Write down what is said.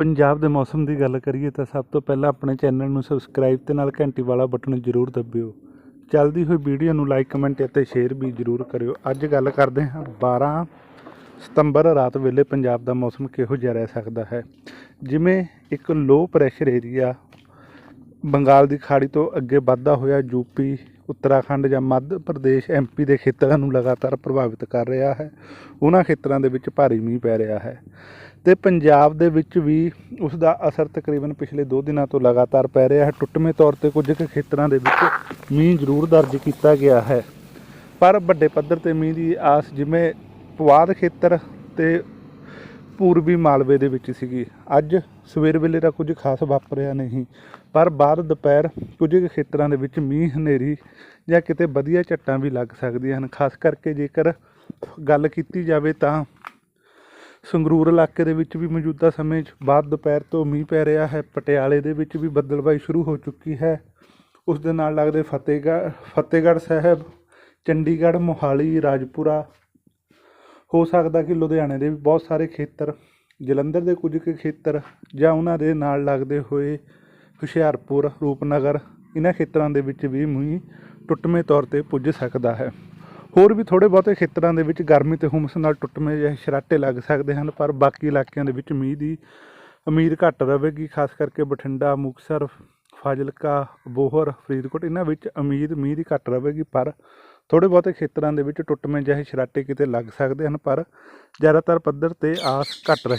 ਪੰਜਾਬ ਦੇ ਮੌਸਮ ਦੀ ਗੱਲ ਕਰੀਏ ਤਾਂ ਸਭ ਤੋਂ ਪਹਿਲਾਂ ਆਪਣੇ ਚੈਨਲ ਨੂੰ ਸਬਸਕ੍ਰਾਈਬ ਤੇ ਨਾਲ ਘੰਟੀ ਵਾਲਾ ਬਟਨ ਜ਼ਰੂਰ ਦੱਬਿਓ। ਚੱਲਦੀ ਹੋਈ ਵੀਡੀਓ ਨੂੰ ਲਾਈਕ, ਕਮੈਂਟ ਅਤੇ ਸ਼ੇਅਰ ਵੀ ਜ਼ਰੂਰ ਕਰਿਓ। ਅੱਜ ਗੱਲ ਕਰਦੇ ਹਾਂ 12 ਸਤੰਬਰ ਰਾਤ ਵੇਲੇ ਪੰਜਾਬ ਦਾ ਮੌਸਮ ਕਿਹੋ ਜਿਹਾ ਰਹਿ ਸਕਦਾ ਹੈ? ਜਿਵੇਂ ਇੱਕ ਲੋ ਪ੍ਰੈਸ਼ਰ ਏਰੀਆ ਬੰਗਾਲ ਦੀ ਖਾੜੀ ਤੋਂ ਅੱਗੇ ਵੱਧਦਾ ਹੋਇਆ ਯੂਪੀ ਉੱਤਰਾਖੰਡ ਜਾਂ ਮੱਧ ਪ੍ਰਦੇਸ਼ ਐਮਪੀ ਦੇ ਖੇਤਰਾਂ ਨੂੰ ਲਗਾਤਾਰ ਪ੍ਰਭਾਵਿਤ ਕਰ ਰਿਹਾ ਹੈ। ਉਹਨਾਂ ਖੇਤਰਾਂ ਦੇ ਵਿੱਚ ਭਾਰੀ ਮੀਂਹ ਪੈ ਰਿਹਾ ਹੈ। ਤੇ ਪੰਜਾਬ ਦੇ ਵਿੱਚ ਵੀ ਉਸ ਦਾ ਅਸਰ ਤਕਰੀਬਨ ਪਿਛਲੇ 2 ਦਿਨਾਂ ਤੋਂ ਲਗਾਤਾਰ ਪੈ ਰਿਹਾ ਹੈ। ਟੁੱਟਵੇਂ ਤੌਰ ਤੇ ਕੁਝ ਕੁ ਖੇਤਰਾਂ ਦੇ ਵਿੱਚ ਮੀਂਹ ਜ਼ਰੂਰ ਦਰਜ ਕੀਤਾ ਗਿਆ ਹੈ। ਪਰ ਵੱਡੇ ਪੱਧਰ ਤੇ ਮੀਂਹ ਦੀ ਆਸ ਜਿਵੇਂ ਪੁਆਧ ਖੇਤਰ ਤੇ ਪੂਰਬੀ ਮਾਲਵੇ ਦੇ ਵਿੱਚ ਸੀਗੀ। ਅੱਜ ਸਵੇਰ ਵੇਲੇ ਦਾ ਕੁਝ ਖਾਸ ਵਾਪਰਿਆ ਨਹੀਂ, ਪਰ ਬਾਅਦ ਦੁਪਹਿਰ ਕੁਝ ਕੁ ਖੇਤਰਾਂ ਦੇ ਵਿੱਚ ਮੀਂਹ ਹਨੇਰੀ ਜਾਂ ਕਿਤੇ ਵਧੀਆ ਝੱਟਾਂ ਵੀ ਲੱਗ ਸਕਦੀਆਂ ਹਨ। ਖਾਸ ਕਰਕੇ ਜੇਕਰ ਗੱਲ ਕੀਤੀ ਜਾਵੇ ਤਾਂ ਸੰਗਰੂਰ ਇਲਾਕੇ ਦੇ ਵਿੱਚ ਵੀ ਮੌਜੂਦਾ ਸਮੇਂ 'ਚ ਬਾਅਦ ਦੁਪਹਿਰ ਤੋਂ ਮੀਂਹ ਪੈ ਰਿਹਾ ਹੈ। ਪਟਿਆਲੇ ਦੇ ਵਿੱਚ ਵੀ ਬੱਦਲਬਾਈ ਸ਼ੁਰੂ ਹੋ ਚੁੱਕੀ ਹੈ। ਉਸ ਦੇ ਨਾਲ ਲੱਗਦੇ ਫਤਿਹਗੜ੍ਹ ਫਤਿਹਗੜ੍ਹ ਸਾਹਿਬ, ਚੰਡੀਗੜ੍ਹ, ਮੋਹਾਲੀ, ਰਾਜਪੁਰਾ। ਹੋ ਸਕਦਾ ਕਿ ਲੁਧਿਆਣੇ ਦੇ ਵੀ ਬਹੁਤ ਸਾਰੇ ਖੇਤਰ, ਜਲੰਧਰ ਦੇ ਕੁਝ ਕੁ ਖੇਤਰ ਜਾਂ ਉਹਨਾਂ ਦੇ ਨਾਲ ਲੱਗਦੇ ਹੋਏ ਹੁਸ਼ਿਆਰਪੁਰ, ਰੂਪਨਗਰ ਇਹਨਾਂ ਖੇਤਰਾਂ ਦੇ ਵਿੱਚ ਵੀ ਮੀਂਹ ਟੁੱਟਵੇਂ ਤੌਰ ਤੇ ਪੁੱਜ ਸਕਦਾ ਹੈ। ਹੋਰ ਵੀ ਥੋੜੇ ਬਹੁਤੇ ਖੇਤਰਾਂ ਦੇ ਵਿੱਚ ਗਰਮੀ ਤੇ ਹੁਮਸ ਨਾਲ ਟੁੱਟਵੇਂ ਜਿਹੇ ਸਰਾਟੇ ਲੱਗ ਸਕਦੇ ਹਨ, ਪਰ ਬਾਕੀ ਇਲਾਕਿਆਂ ਦੇ ਵਿੱਚ ਮੀਂਹ ਦੀ ਉਮੀਦ ਘੱਟ ਰਹੇਗੀ, ਖਾਸ ਕਰਕੇ ਬਠਿੰਡਾ, ਮੁਕਤਸਰ, ਫਾਜ਼ਿਲਕਾ, ਬੋਹਰ, ਫਰੀਦਕੋਟ, ਇਹਨਾਂ ਵਿੱਚ ਉਮੀਦ ਮੀਂਹ ਦੀ ਘੱਟ ਰਹੇਗੀ, ਪਰ ਥੋੜੇ ਬਹੁਤੇ ਖੇਤਰਾਂ ਦੇ ਵਿੱਚ ਟੁੱਟਵੇਂ ਜਿਹੇ ਸਰਾਟੇ ਕਿਤੇ ਲੱਗ ਸਕਦੇ ਹਨ, ਪਰ ਜ਼ਿਆਦਾਤਰ ਪੱਧਰ ਤੇ ਆਸ ਘੱਟ ਰਹੇ